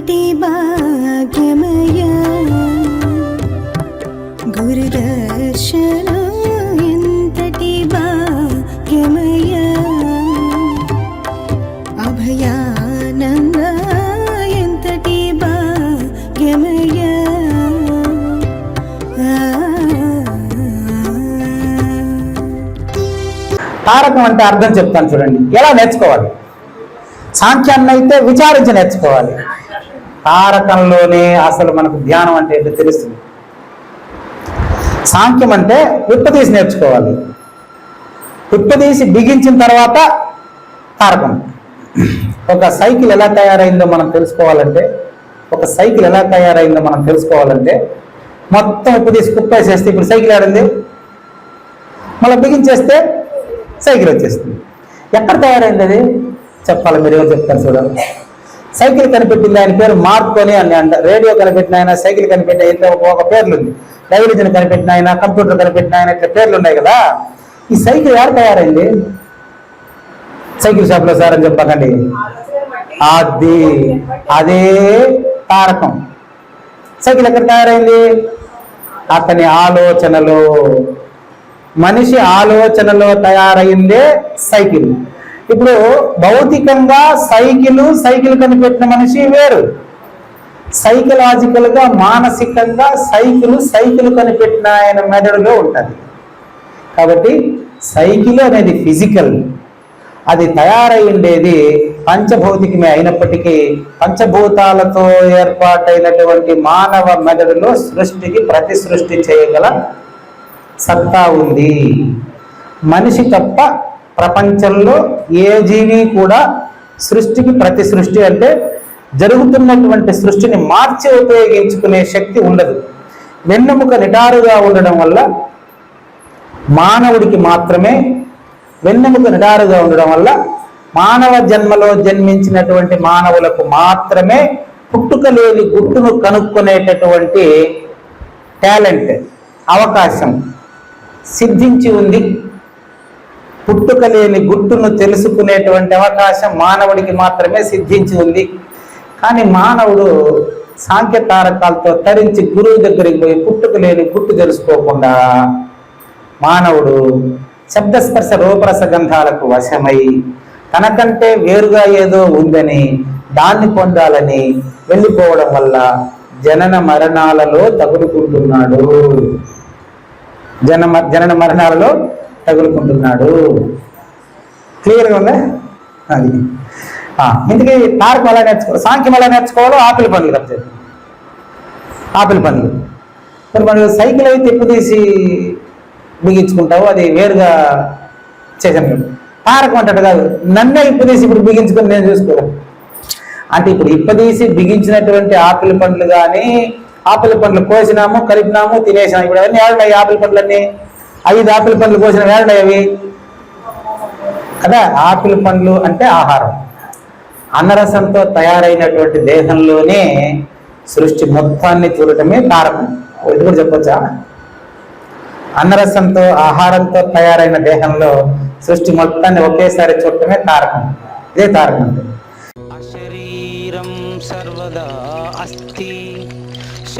ఏటి భాగ్యమయా గురుదర్శనం ఎంతటి భాగ్యమయా అభయానంద ఎంతటి భాగ్యమయా కారకం అంటే అర్థం చెప్తాను చూడండి. ఎలా నేర్చుకోవాలి? సాంఖ్యాన్ని అయితే విచారించి నేర్చుకోవాలి. తారకంలోనే అసలు మనకు ధ్యానం అంటే ఏంటో తెలుస్తుంది. సాంఖ్యం అంటే తీసి నేర్చుకోవాలి. విప్పదీసి బిగించిన తర్వాత తారకం ఒక సైకిల్ ఎలా తయారైందో మనం తెలుసుకోవాలంటే ఒక సైకిల్ ఎలా తయారైందో మనం తెలుసుకోవాలంటే మొత్తం ఉప్పు తీసి కుప్పేసేస్తే ఇప్పుడు సైకిల్ ఆడింది. మళ్ళీ బిగించేస్తే సైకిల్ వచ్చేస్తుంది. ఎక్కడ తయారైంది అది? చెప్పాలి మీరు ఎవరు చెప్తారు చూడండి సైకిల్ కనిపెట్టింది ఆయన పేరు మార్కోని అని అంట. రేడియో కనిపెట్టిన ఆయన సైకిల్ కనిపెట్టిన ఇట్లా ఒక- ఒక పేర్లు ఉంది టెలివిజన్ కనిపెట్టిన ఆయన కంప్యూటర్ కనిపెట్టిన ఆయన ఇట్లా పేర్లు ఉన్నాయి కదా. ఈ సైకిల్ ఎవరు తయారైంది? సైకిల్ షాప్లో సార్ అని చెప్పకండి. అది అదే తారకం. సైకిల్ ఎక్కడ తయారైంది? అతని ఆలోచనలో. మనిషి ఆలోచనలో తయారైందే సైకిల్. ఇప్పుడు భౌతికంగా సైకిల్ సైకిల్ కనిపెట్టిన మనిషి వేరు. సైకలాజికల్గా మానసికంగా సైకిల్ సైకిల్ కనిపెట్టిన ఆయన మెదడులో ఉంటుంది. కాబట్టి సైకిల్ అనేది ఫిజికల్. అది తయారై ఉండేది పంచభౌతికమే అయినప్పటికీ పంచభూతాలతో ఏర్పాటైనటువంటి మానవ మెదడులో సృష్టికి ప్రతి సృష్టి చేయగల సత్తా ఉంది. మనిషి తప్ప ప్రపంచంలో ఏ జీవి కూడా సృష్టికి ప్రతి సృష్టి అంటే జరుగుతున్నటువంటి సృష్టిని మార్చి ఉపయోగించుకునే శక్తి ఉండదు. వెన్నెముక నిటారుగా ఉండడం వల్ల మానవుడికి మాత్రమే వెన్నెముక నిటారుగా ఉండడం వల్ల మానవ జన్మలో జన్మించినటువంటి మానవులకు మాత్రమే పుట్టుక లేని గుట్టును కనుక్కునేటటువంటి టాలెంట్ అవకాశం సిద్ధించి ఉంది. పుట్టుక లేని గుట్టును తెలుసుకునేటువంటి అవకాశం మానవుడికి మాత్రమే సిద్ధించి ఉంది. కానీ మానవుడు సాంఖ్య తారకాలతో తరించి గురువు దగ్గరికి పోయి పుట్టుక లేని గుట్టు తెలుసుకోకుండా మానవుడు శబ్దస్పర్శ రూపరస గంధాలకు వశమై తనకంటే వేరుగా ఏదో ఉందని దాన్ని పొందాలని వెళ్ళిపోవడం వల్ల జనన మరణాలలో తగులుకుంటున్నాడు. జన జనన మరణాలలో తగులుకుంటున్నాడు. క్లియర్గా ఉందా? అది. ఇందుకే తారకం ఎలా నేర్చుకోవాలి సాంఖ్యం ఎలా నేర్చుకోవాలో ఆపిల్ పనులు తప్పితే ఆపిల్ పనులు మరి మనం సైకిల్ అయితే తిప్పు తీసి బిగించుకుంటావు? అది వేరుగా చేసాను తారకం అంటాడు కాదు నన్నే ఇప్పదీసి ఇప్పుడు బిగించుకొని నేను చూసుకోవాలి అంటే ఇప్పుడు ఇప్పదీసి బిగించినటువంటి ఆపిల్ పండ్లు కానీ ఆపిల్ పండ్లు కోసినాము కలిపినాము తినేసాము ఇప్పుడు అవన్నీ ఏడున్నాయి ఆపిల్ పండ్లన్నీ. ఐదు ఆపిల్ పండ్లు కోసిన ఏడున్నాయి అవి. కదా ఆపిల్ పండ్లు అంటే ఆహారం. అన్నరసంతో తయారైనటువంటి దేహంలోనే సృష్టి మొత్తాన్ని చూడటమే కారణం. ఇప్పుడు కూడా చెప్పొచ్చా? అన్నరసంతో ఆహారంతో తయారైన దేహంలో సృష్టి మొత్తాన్ని ఒకేసారి చూడటమే కారణం. ఇదే కారణం. అంటే సర్వదా అస్తి